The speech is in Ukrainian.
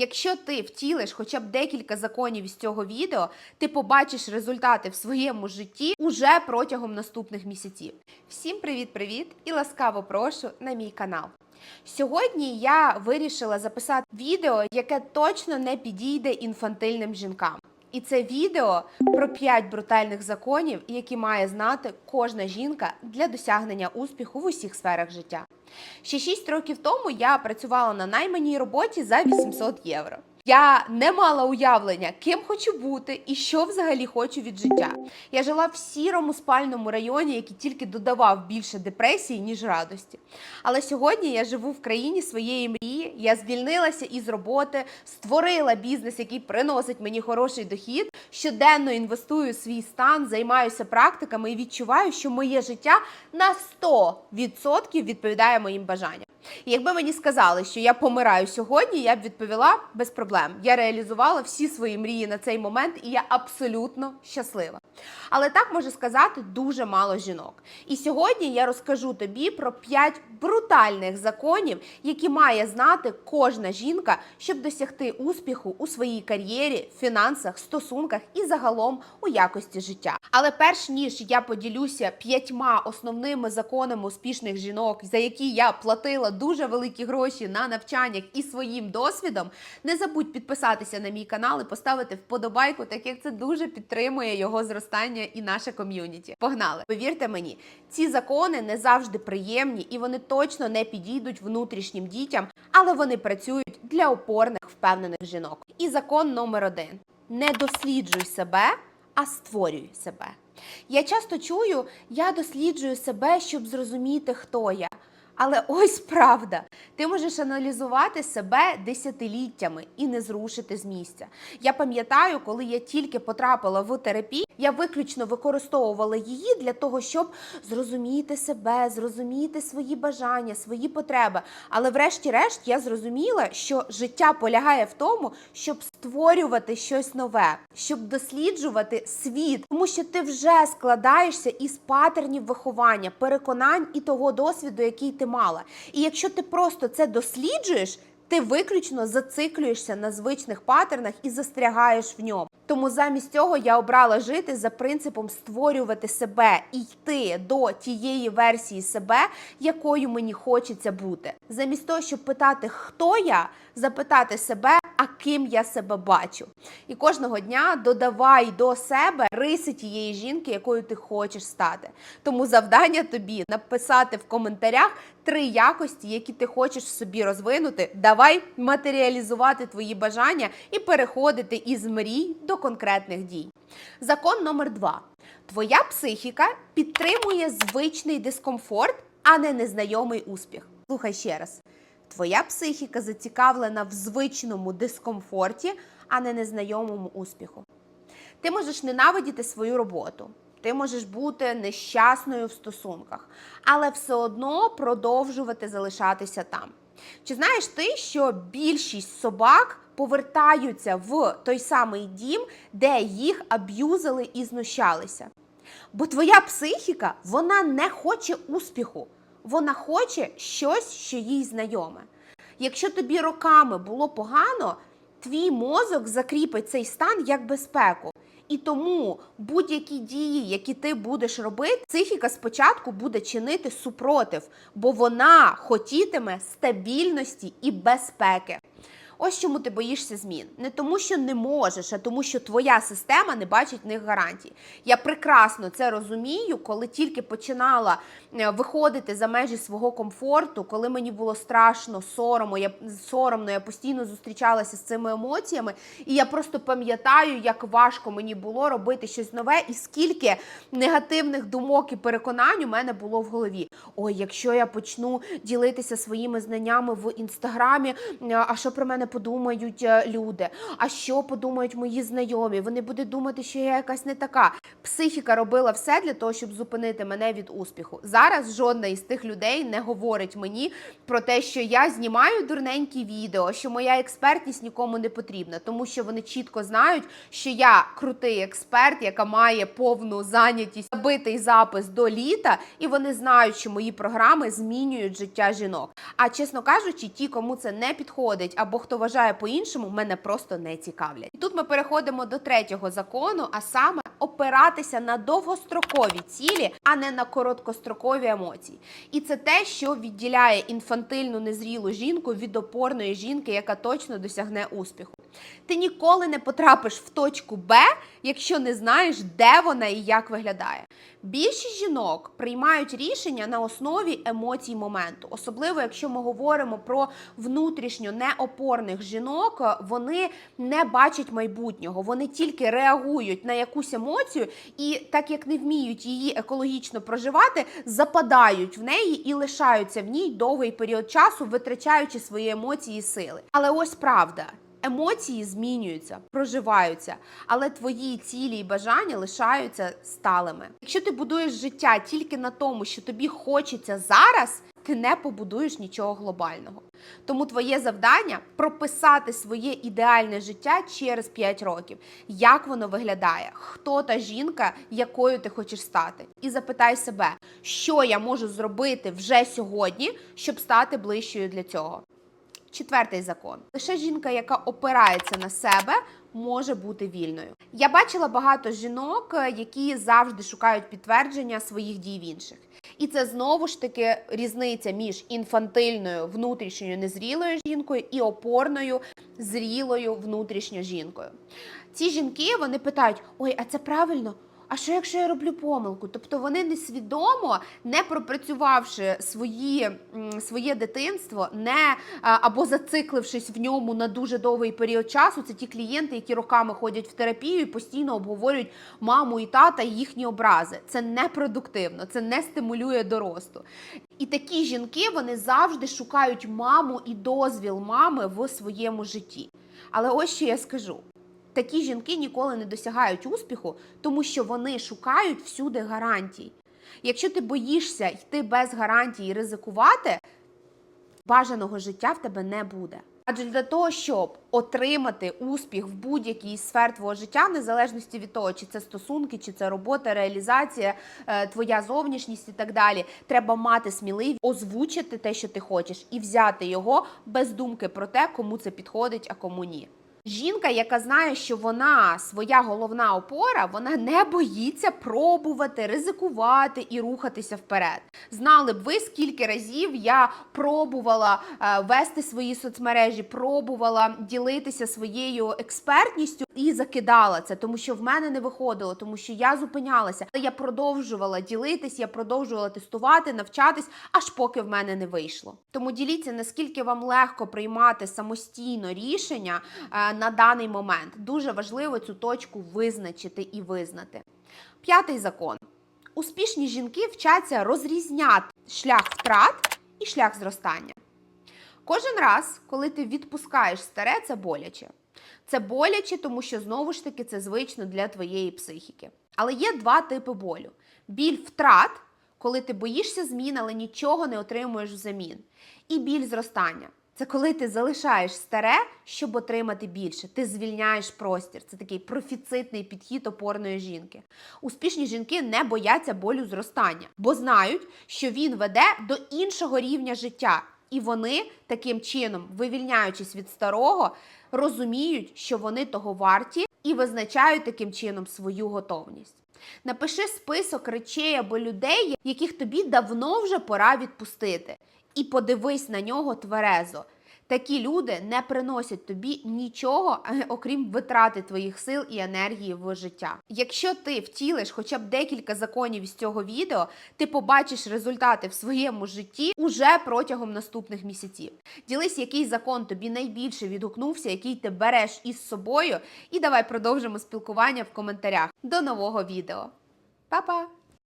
Якщо ти втілиш хоча б декілька законів з цього відео, ти побачиш результати в своєму житті уже протягом наступних місяців. Всім привіт-привіт і ласкаво прошу на мій канал. Сьогодні я вирішила записати відео, яке точно не підійде інфантильним жінкам. І це відео про 5 брутальних законів, які має знати кожна жінка для досягнення успіху в усіх сферах життя. Ще 6 років тому я працювала на найманій роботі за 800 євро. Я не мала уявлення, ким хочу бути і що взагалі хочу від життя. Я жила в сірому спальному районі, який тільки додавав більше депресії, ніж радості. Але сьогодні я живу в країні своєї мрії. Я звільнилася із роботи, створила бізнес, який приносить мені хороший дохід. Щоденно інвестую свій стан, займаюся практиками і відчуваю, що моє життя на 100% відповідає моїм бажанням. І якби мені сказали, що я помираю сьогодні, я б відповіла без проблем. Я реалізувала всі свої мрії на цей момент, і я абсолютно щаслива. Але так може сказати дуже мало жінок. І сьогодні я розкажу тобі про 5 брутальних законів, які має знати кожна жінка, щоб досягти успіху у своїй кар'єрі, фінансах, стосунках і загалом у якості життя. Але перш ніж я поділюся п'ятьма основними законами успішних жінок, за які я платила дуже великі гроші на навчаннях і своїм досвідом, не забудь підписатися на мій канал і поставити вподобайку, так як це дуже підтримує його зростання і наше ком'юніті. Погнали! Повірте мені, ці закони не завжди приємні і вони точно не підійдуть внутрішнім дітям, але вони працюють для опорних впевнених жінок. І закон номер один: не досліджуй себе, а створюй себе. Я часто чую, я досліджую себе, щоб зрозуміти, хто я. Але ось правда, ти можеш аналізувати себе десятиліттями і не зрушити з місця. Я пам'ятаю, коли я тільки потрапила в терапію, я виключно використовувала її для того, щоб зрозуміти себе, зрозуміти свої бажання, свої потреби. Але, врешті-решт, я зрозуміла, що життя полягає в тому, щоб створювати щось нове, щоб досліджувати світ, тому що ти вже складаєшся із патернів виховання, переконань і того досвіду, який ти мала. І якщо ти просто це досліджуєш, ти виключно зациклюєшся на звичних патернах і застрягаєш в ньому. Тому замість цього я обрала жити за принципом створювати себе і йти до тієї версії себе, якою мені хочеться бути. Замість того, щоб питати, хто я, запитати себе, а ким я себе бачу. І кожного дня додавай до себе риси тієї жінки, якою ти хочеш стати. Тому завдання тобі написати в коментарях три якості, які ти хочеш собі розвинути. Давай матеріалізувати твої бажання і переходити із мрій до конкретних дій. Закон номер два: твоя психіка підтримує звичний дискомфорт, а не незнайомий успіх. Слухай ще раз. Твоя психіка зацікавлена в звичному дискомфорті, а не незнайомому успіху. Ти можеш ненавидіти свою роботу, ти можеш бути нещасною в стосунках, але все одно продовжувати залишатися там. Чи знаєш ти, що більшість собак повертаються в той самий дім, де їх аб'юзили і знущалися? Бо твоя психіка вона не хоче успіху, вона хоче щось, що їй знайоме. Якщо тобі роками було погано, твій мозок закріпить цей стан як безпеку. І тому будь-які дії, які ти будеш робити, психіка спочатку буде чинити супротив, бо вона хотітиме стабільності і безпеки. Ось чому ти боїшся змін. Не тому, що не можеш, а тому, що твоя система не бачить в них гарантій. Я прекрасно це розумію, коли тільки починала е, виходити за межі свого комфорту, коли мені було страшно, соромно, я соромно, я постійно зустрічалася з цими емоціями, і я просто пам'ятаю, як важко мені було робити щось нове, і скільки негативних думок і переконань у мене було в голові. Ой, якщо я почну ділитися своїми знаннями в інстаграмі, е, а що про мене подумають е, люди? А що подумають мої знайомі? Вони будуть думати, що я якась не така. Психіка робила все для того, щоб зупинити мене від успіху. Зараз жодна із тих людей не говорить мені про те, що я знімаю дурненькі відео, що моя експертність нікому не потрібна, тому що вони чітко знають, що я крутий експерт, яка має повну зайнятість, битий запис до літа, і вони знають, що мої програми змінюють життя жінок. А чесно кажучи, ті, кому це не підходить, або хто хто вважає по-іншому, мене просто не цікавлять. І тут ми переходимо до третього закону, а саме опиратися на довгострокові цілі, а не на короткострокові емоції. І це те, що відділяє інфантильну незрілу жінку від опорної жінки, яка точно досягне успіху. Ти ніколи не потрапиш в точку Б, якщо не знаєш, де вона і як виглядає. Більшість жінок приймають рішення на основі емоцій моменту, особливо якщо ми говоримо про внутрішньо неопорних жінок, вони не бачать майбутнього, вони тільки реагують на якусь емоцію, і так як не вміють її екологічно проживати, западають в неї і лишаються в ній довгий період часу, витрачаючи свої емоції і сили. Але ось правда. Емоції змінюються, проживаються, але твої цілі і бажання лишаються сталими. Якщо ти будуєш життя тільки на тому, що тобі хочеться зараз, ти не побудуєш нічого глобального. Тому твоє завдання прописати своє ідеальне життя через 5 років, як воно виглядає, хто та жінка, якою ти хочеш стати. І запитай себе, що я можу зробити вже сьогодні, щоб стати ближчою для цього. Четвертий закон: лише жінка, яка опирається на себе, може бути вільною. Я бачила багато жінок, е, які завжди шукають підтвердження своїх дій в інших. І це знову ж таки різниця між інфантильною внутрішньою незрілою жінкою і опорною зрілою внутрішньою жінкою. Ці жінки вони питають: ой, а це правильно? А що якщо я роблю помилку? Тобто вони несвідомо, не пропрацювавши свої, своє дитинство, не або зациклившись в ньому на дуже довгий період часу, це ті клієнти, які роками ходять в терапію і постійно обговорюють маму і тата і їхні образи. Це непродуктивно, це не стимулює до росту. І такі жінки вони завжди шукають маму і дозвіл мами в своєму житті. Але ось що я скажу. Такі жінки ніколи не досягають успіху, тому що вони шукають всюди гарантій. Якщо ти боїшся йти без гарантій і ризикувати, бажаного життя в тебе не буде. Адже для того, щоб отримати успіх в будь-якій сфері твого життя, незалежності від того, чи це стосунки, чи це робота, реалізація, е, твоя зовнішність і так далі, треба мати сміливість озвучити те, що ти хочеш, і взяти його без думки про те, кому це підходить, а кому ні. Жінка, яка знає, що вона своя головна опора, вона не боїться пробувати, ризикувати і рухатися вперед. Знали б ви, скільки разів я пробувала е, вести свої соцмережі, пробувала ділитися своєю експертністю і закидала це, тому що в мене не виходило, тому що я зупинялася. Я продовжувала ділитись, я продовжувала тестувати, навчатись, аж поки в мене не вийшло. Тому діліться, наскільки вам легко приймати самостійно рішення е, на даний момент. Дуже важливо цю точку визначити і визнати. П'ятий закон. Успішні жінки вчаться розрізняти шлях втрат і шлях зростання. Кожен раз, коли ти відпускаєш старе, це боляче. Це боляче, тому що знову ж таки це звично для твоєї психіки. Але є два типи болю: біль втрат, коли ти боїшся змін, але нічого не отримуєш взамін. І біль зростання. Це коли ти залишаєш старе, щоб отримати більше. Ти звільняєш простір. Це такий профіцитний підхід опорної жінки. Успішні жінки не бояться болю зростання, бо знають, що він веде до іншого рівня життя. І вони таким чином, вивільняючись від старого, розуміють, що вони того варті, і визначають таким чином свою готовність. Напиши список речей або людей, яких тобі давно вже пора відпустити, і подивись на нього тверезо. Такі люди не приносять тобі нічого, е, окрім витрати твоїх сил і енергії в життя. Якщо ти втілиш хоча б декілька законів із цього відео, ти побачиш результати в своєму житті уже протягом наступних місяців. Ділись, який закон тобі найбільше відгукнувся, який ти береш із собою, і давай продовжимо спілкування в коментарях. До нового відео. Па-па!